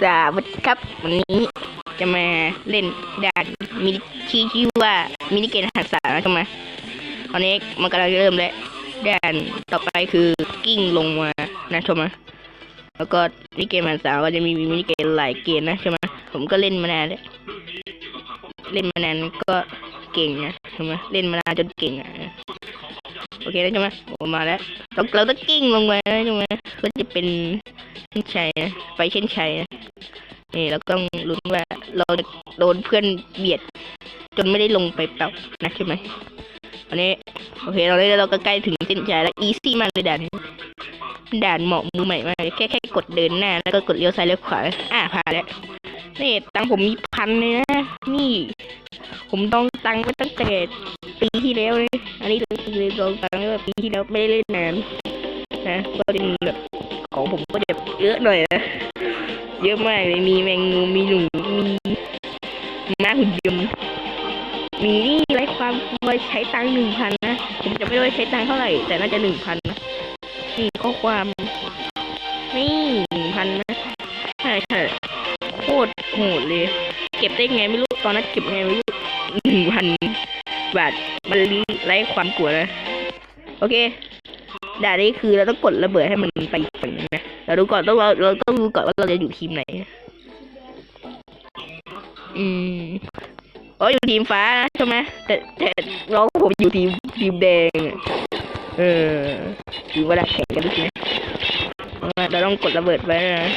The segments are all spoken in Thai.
สวัสดีครับ วันนี้จะมาเล่นด่านมินิที่ชื่อว่ามินิเกมหักษาใช่ไหมตอนนี้มันกำลังเริ่มแล้วด่านต่อไปคือกิ้งลงมานะใช่ไหมแล้วก็มินิเกมหักษาก็จะมีมินิเกมหลายเกมนะใช่ไหมผมก็เล่นมานานแล้วเล่นมานานก็เก่งนะใช่ไหมเล่นมานานจนเก่งอะโอเคแล้วใช่ไหมผมมาแล้วเราเราต้องกิ้งลงมาใช่ไหมก็จะเป็นเช่นชัยนะไปเช่นชัย นี่เราต้องลุ้นว่าเราจะโดนเพื่อนเบียด จนไม่ได้ลงไปเปล่านะใช่ไหมอันนี้โอเคเราได้เราก็ใกล้ถึงเส้นชัยแล้วอีซี่มากเลยด่านด่านเหมาะมือใหม่มากแค่แค่กดเดินหน้า แล้วก็กดเลี้ยวซ้ายเลี้ยวขวาอ่าผ่านแล้วนี่ตังผมมีพันเลยนะนี่ ผมต้องตังไว้ตั้งแต่ปีที่แล้วเลยอันนี้เลยลองตังไว้ปีที่แล้วไม่ได้เล่นนานนะก็จะมีแบบของผมก็จะเยอะหน่อยนะ เยอะมากเลย มีแมงมุมมีหนู มีม้าหุ่นยนต์มีนี่ไรความไว้ใช้ตังค์หนึ่งพันนะ ผมจะไม่ได้ใช้ตังค์เท่าไหร่ แต่น่าจะหนึ่งพันนะนี่ข้อความ นี่หนึ่งพันนะ ใช่ใช่โคตรโหดเลย เก็บได้ไงไม่รู้ ตอนนั้นเก็บไงไม่รู้หนึ่งพันบาทมันไร้ความกลัวนะ โอเค ด่านนี้คือเราต้องกดระเบิดให้มันไปอีกฝั่งนึงนะเราดูก่อนต้องเราเราต้องดูก่อนว่าเราจะอยู่ทีมไหน อืมอ๋ออยู่ทีมฟ้าใช่ไหมแต่แต่น้องผมอยู่ทีมทีมแดงเออถือว่าแข่งกันด้วยนะเราต้องกดระเบิดไว้นะ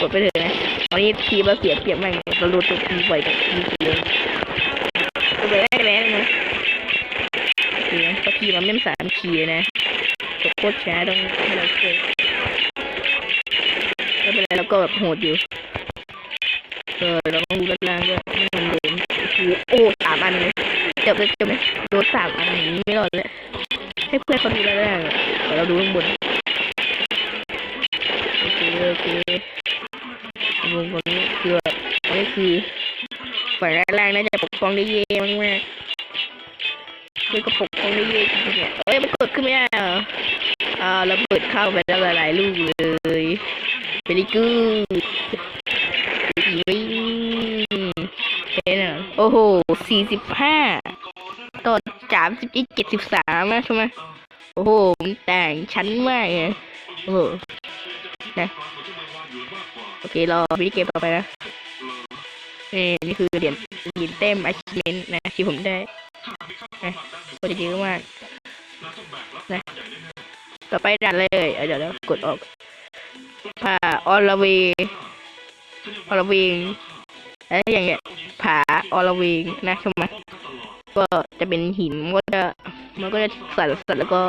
กดไปเถอะนะตอนนี้ทีมเราเสียเปรียบมากเราโดนตัวทีมบ่อยกับทีมเลยระเบิดได้แล้วนะโอเคเพราะทีมมันไม่สามขีนะ โคตรช้าต้องให้เราช่วยไม่เป็นไรเราก็แบบโหดอยู่ เออเราต้องดูด้านล่างด้วยไม่งั้นมันโดนโอ้โหโอ้สามอันเลยเจ็บเลยเจ็บเลยโดนสามอันนี้ไม่รอดเลยให้เพื่อนเขาดูด้านล่างอะแต่เราดูข้างบนโอเคโอเควงตรงนี้คือแบบอันนี้คือฝ่ายด้านล่างน่าจะปกป้องได้เย่มากๆ คือก็ปกป้องได้เย่จริงๆเนี่ยเอ้ยมันกดขึ้นไม่ได้เหรออ่าระเบิดเข้าไปแล้วหลายๆลูกเลยเ e ลิกูวิ่งเห็นอะโอ้โหสี่สิบห้าต่อสามสิบเจ็ดสิบสามนะใช่ไหมโอ้โหมันแต่งชั้นมากเลยโอ้โหนะโอเครอวิดีเกมต่อไปนะนี่นี่คือเหรียญเหรียญเต็ม achievement นะที่ผมได้นะ ก็จะเยอะมากนะต่อไปดันเลยเดี๋ยวเดี๋ยวกดออกผ่าออลเวงออลเวงอะไรอย่างเงี้ยผาออลเวงนะใช่ไหมก็จะเป็นหินมันก็จะมันก็จะสั่นสั่นแล้วก็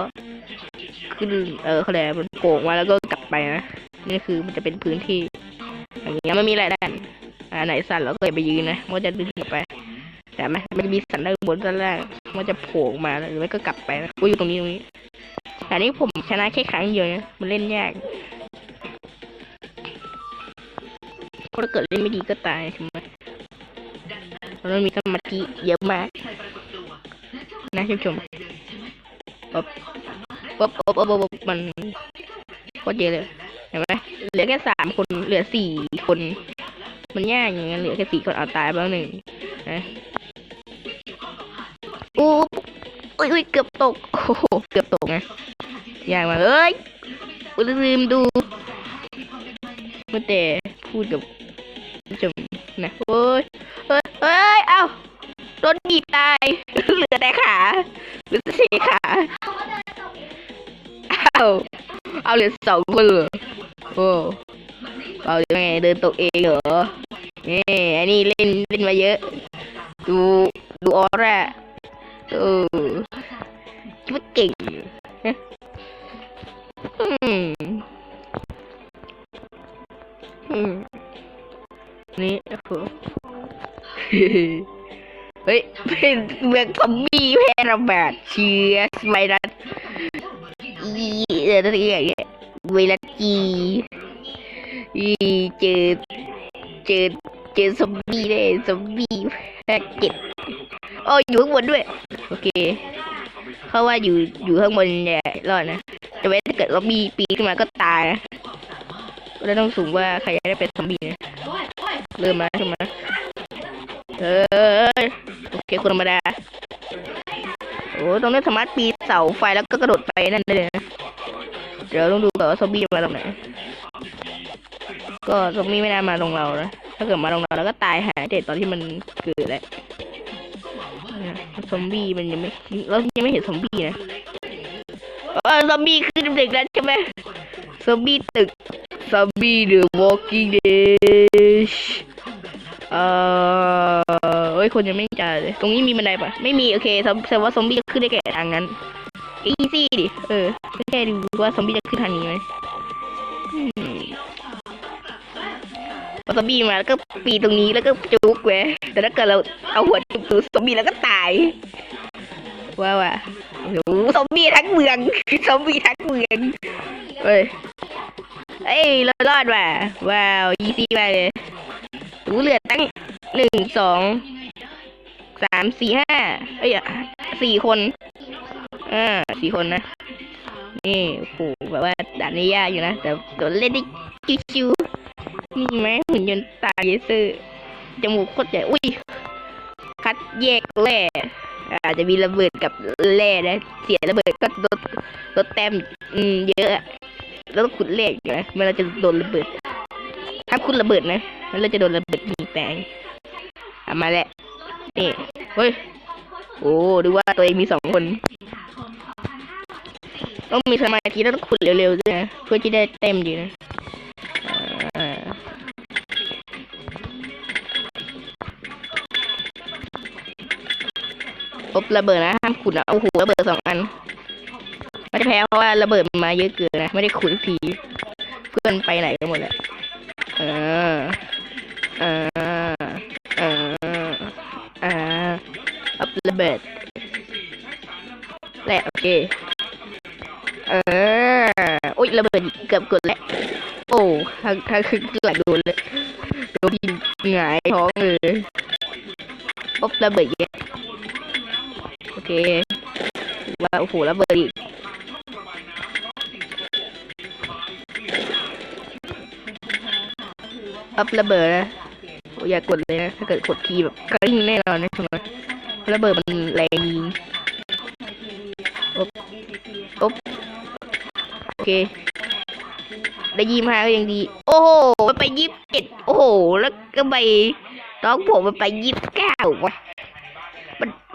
ขึ้นเออเขาเรียกมันโป่งมาแล้วก็กลับไปนะนี่คือมันจะเป็นพื้นที่อย่างเงี้ยมันมีหลายด้านอ่าไหนสั่นแล้วก็อย่าไปยืนนะมันก็จะดึงกลับไป แต่ไหมมันจะมีสันด้านบนด้านล่าง มันจะโผล่ออกมาหรือไม่ก็กลับไปนะกูอยู่ตรงนี้ตรงนี้ แต่นี่ผมชนะแค่ครั้งเดียวนะมันเล่นยากเพราะถ้าเกิดเล่นไม่ดีก็ตายใช่ไหมมันมีสมาธิเยอะมากนะท่านผู้ชมป๊บป๊บป๊บป๊บป๊บมันโคตรเยอะเลยเห็นไหมเหลือแค่สามคนเหลือสี่คน มันยากอย่างนั้นเหลือแค่สี่คนเอาตายไปแล้วหนึ่ง อุ้ยอุ้ยเกือบตก โอ้โห เกือบตกไงยากมาเอ้ยอุยลืมดูเมื่อแต่พูดกับผู้ชมนะโอ้ยเอ้ยเอ้ย เอ้าโดนบีบตาย เหลือแต่ขาเหลือแต่สี่ขาเอ้าเอาเหลือสองคนเหรอโอ้เอายังไงเดินตกเองเหรอนี่อันนี้เล่นเล่นมาเยอะ ดูดูออร่า เออคิดว่าเก่งอยู่นะอืมอืมนี่โอ้โหเฮ้ยเป็นเมืองซอมบี้แพร่ระบาดเชื้อไวรัสอีอะไรอย่างเงี้ยไวรัสจีอีเจอเจอเจอซอมบี้เลยซอมบี้แพ็กเก็ตโอ้ยอยู่ข้างบนด้วย โอเค เขาว่าอยู่อยู่ข้างบนเนี่ยรอดนะแต่ว่าถ้าเกิดซอมบี้ปีขึ้นมาก็ตายนะก็เลยต้องสุ่มว่าใครจะได้เป็นซอมบี้นะเริ่มมาใช่ไหมเออโอเคคนธรรมดาโอ้ตรงนี้สามารถปีเสาไฟแล้วก็กระโดดไปนั่นได้เลยนะเดี๋ยวต้องดูก่อนว่าซอมบี้มาตรงไหนก็ซอมบี้ไม่น่ามาตรงเรานะถ้าเกิดมาตรงเราแล้วก็ตายหายเด็ดตอนที่มันเกิดแหละ ซอมบี้มันยังไม่เรายังไม่เห็นซอมบี้นะเออซอมบี้ขึ้นตึกแล้วใช่ไหมซอมบี้ตึกซอมบี้ The Walking Dead เอ่อเอ้ยคนยังไม่จ่ายเลยตรงนี้มีบันไดปะไม่มีโอเคแสดงว่าซอมบี้จะขึ้นได้แก่ทางนั้นอีซี่ดิเออแค่ดูว่าซอมบี้จะขึ้นทางนี้ไหม อืมพอซอมบี้มาแล้วก็ปีตรงนี้แล้วก็จุกแหวะแต่ถ้าเกิดเราเอาหัวจุกตูซอมบี้แล้วก็ตายว้าวอะโอ้โหซอมบี้ทั้งเมืองซอมบี้ทั้งเมืองเอ้ยเอ้ยเรารอดว่ะว้าวยีซี่ไปเลยหูเหลือตั้งหนึ่งสองสามสี่ห้าเอ้ยสี่คนอ่าสี่คนนะนี่โอ้โหแบบว่าด่านนี้ยากอยู่นะแต่โดนเล่นได้ชิวๆ นี่ไหมหุ่นยนต์ตาเยเซอร์จมูกโคตรใหญ่ อุ้ย คัดแยกแร่อาจจะมีระเบิดกับแร่นะ เสียระเบิดก็ลดลดแต้มอืมเยอะแล้วก็ขุดเหล็กอยู่นะเวลาจะโดนระเบิด ถ้ามขุดระเบิดนะแล้วเราจะโดนระเบิดยิงแตงเอามาแล้วนี่เฮ้ยโอ้ดูว่าตัวเองมีสองคนต้องมีสมาธิแล้วต้องขุดเร็วๆด้วยนะเพื่อที่ได้เต็มดีนะ บระเบิดนะห้ามขุดนะโอ้โหระเบิดสองอันไม่ได้แพ้เพราะว่าระเบิดมันมาเยอะเกินนะไม่ได้ขุดทีเพื่อนไปไหนกันหมดแล้วอ่าอ่าอ่าอ่าอัพระเบิดแหละโอเคเอ่าโอ๊ยระเบิดเกือบกดแล้วโอ้ทางทางคือหลังโดนเลยโดนยิงหงายท้องเลยปุ๊บระเบิดเยอะ เคว่าโอ้โหระเบิดอีกอัพระเบิดนะโอ้ย่ากดเลยนะถ้าเกิดกดทีแบบกริ้งแน่นอนนะใช่ไหมระเบิดมันแรงยิงอบอบโอเค ได้ยี่ห้าก็ยังดี โอ้โหมันไปยิบเจ็ดโอ้โห แล้วก็ไปน้องผมมันไปยิบเก้าวะ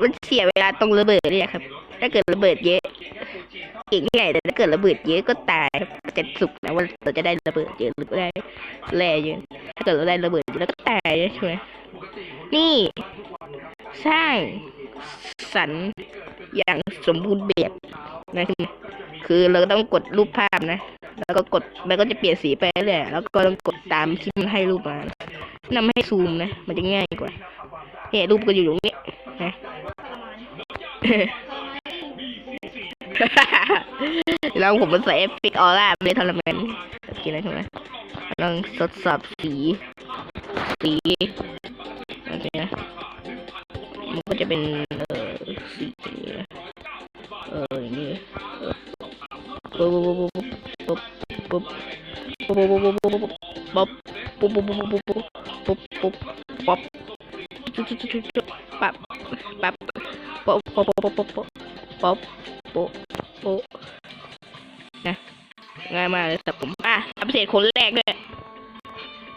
มันเสียเวลาตรงระเบิดนี่ยครับ ถ้าเกิดระเบิดเยอะเก่งแค่ไหนแต่ถ้าเกิดระเบิดเยอะก็ตายจะสุกนะว่าเราจะได้ระเบิดเยอะหรือได้แร่เยอะถ้าเกิดเราได้ระเบิดเยอะแล้วก็ตายใช่ไหมนี่สร้างสรรอย่างสมบูรณ์แบบนะคือเราต้องกดรูปภาพนะ แล้วก็กดมันก็จะเปลี่ยนสีไปเรื่อยแล้วก็ต้องกดตามที่มันให้รูปมานำให้ซูมนะ มันจะง่ายกว่าเนี่ยรูปก็อยู่ตรงนี้นะ แล้วผมมันใส่เอฟเฟกออร่าเลยทรมานโอเคนะใช่ไหมลองทดสอบสี สีโอเคนะมันก็จะเป็น เออสีอย่างนี้เอออย่างนี้เออปุ๊บปุ๊บปุ๊บปุ๊บปุ๊บปุ๊บปุ๊บปุ๊บปุ๊บปุ๊บปุ๊บปุ๊บปุ๊บปุ๊บปุ๊บปุ๊บป๊บจุ๊จุ๊จุ๊จุ๊ปั๊บปั๊บ ป๊บป๊บป๊บป๊บป๊บป๊บป๊บป๊บนะง่ายมากเลยแต่ผมอะอัปเดตคนแรกด้วย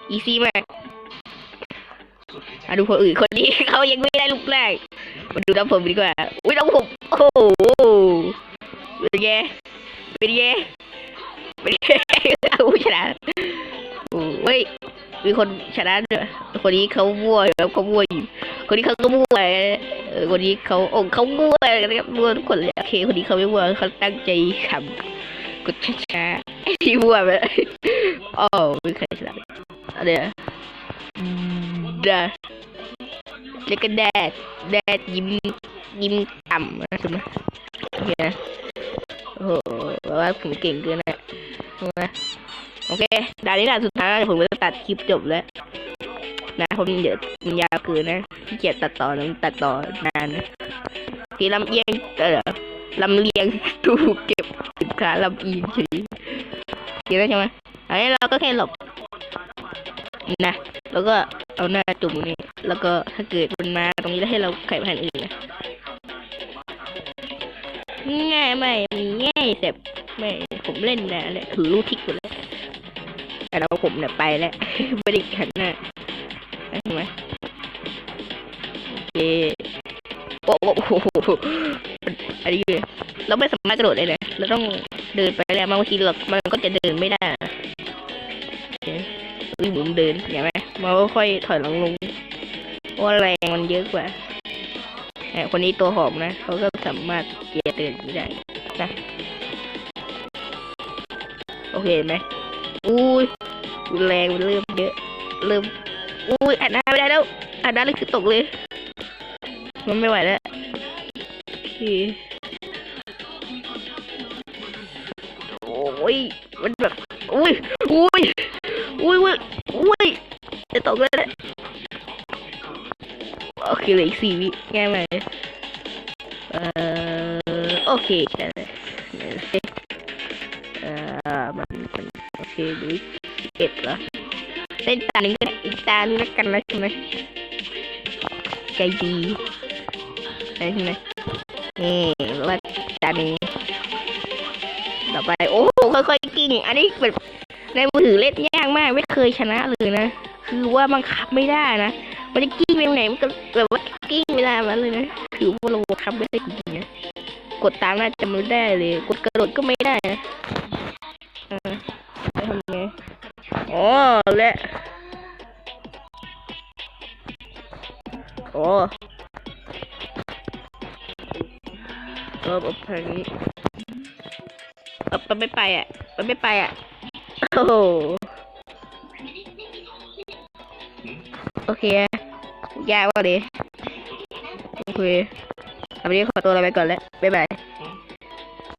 อีซี่มากมาดูคนอื่นคนนี้เขายังไม่ได้ลูกแรกมาดูน้องผมดีกว่า อุ้ยน้องผม โอ้โหเป็นไงเป็นไงเป็นไงอู้ชนะโอ้ย มีคนชนะด้วยคนนี้เขามั่วอยู่แล้วเขามั่วอยู่คนนี้เขาก็มั่วเออคนนี้เขาโอ้เขามั่วนะครับมั่วทุกคนเลยโอเคคนนี้เขาไม่มั่วเขาตั้งใจทำกดช้าๆไอ้ที่มั่วไปโอ้ไม่เคยชนะเดี๋ยวเดดแล้วก็แดดแดดยิ้มยิ้มต่ำนะใช่ไหมโอเคนะโอ้โหแปลว่าผมเก่งเกินนะใช่ไหม โอเคด่านนี้ด่านสุดท้ายแล้วเดี๋ยวผมจะตัดคลิปจบแล้ว นะผมเดี๋ยวมันยาวเกินนะที่เกียจตัดต่อนะตัดต่อนานนะทีลำเอียงเออลำเลียงถูกเก็บสินค้าลำเอียงเฉยโอเคแล้วใช่ไหมอันนี้เราก็แค่หลบนะ แล้วก็เอาหน้าจุ่มนี้แล้วก็ถ้าเกิดมันมาตรงนี้แล้วให้เราไขผ่านอื่นนะง่ายไหมมันง่ายแต่ไม่ผมเล่นนะเนี่ยถือลูกทิกหมดแล้ว แต่เราผมเนี่ยไปแล้วไม่ได้หันน้าใช่ไหมโอเคโอ้โหอันนี้เลยเราไม่สามารถกระโดดได้เลยเราต้องเดินไปแล้วบางทีเรามันก็จะเดินไม่ได้โอเคอุ้ยผมเดินเห็นไหมมันก็ค่อยถอยหลังลงเพราะว่าแรงมันเยอะกว่าเนี่ยคนนี้ตัวหอมนะเขาก็สามารถเกียร์เดินไม่ได้นะโอเคไหมอุ้ย แรงมันเริ่มเยอะ เริ่ม อุ้ยอัดหน้าไม่ได้แล้วอัดหน้าเลยคือตกเลย มันไม่ไหวแล้วโอเคโอ้ย มันแบบ อุ้ย อุ้ย อุ้ยอุ้ยอุ้ยจะตกแล้วเนี่ยโอเคเลยอีกสี่วิง่ายไหมากเอ่อ โอเคได้เลยเดี๋ยวสิเอ่อมันโอเคดูอเล่ นตาหนึ่งก็ได้อีกตาหนึงแล้วกันนะใช่ไหมใจดีใช่ไหมนี่แล้วก็ตาหนึ่งต่อไปโอ้โหค่อยๆกิ้งอันนี้แบบในมือถือเล่นยากมาก ไม่เคยชนะเลยนะ คือว่าบังคับไม่ได้นะ มันจะกิ้งไปตรงไหนมันก็แบบว่ากิ้งไม่ได้มันเลยนะถือว่าเราบังคับไม่ได้จริงนะกดตามน่าจะไม่ได้เลย กดกระโดดก็ไม่ได้นะ เออแล้วทำไงอ๋อและโอ้เออแบบนี้เออมันไม่ไปอะมันไม่ไปอะโอ้โหโอเคยากว่ะดิโอเควันนี้ขอตัวลาไปก่อนแล้วบ๊ายบาย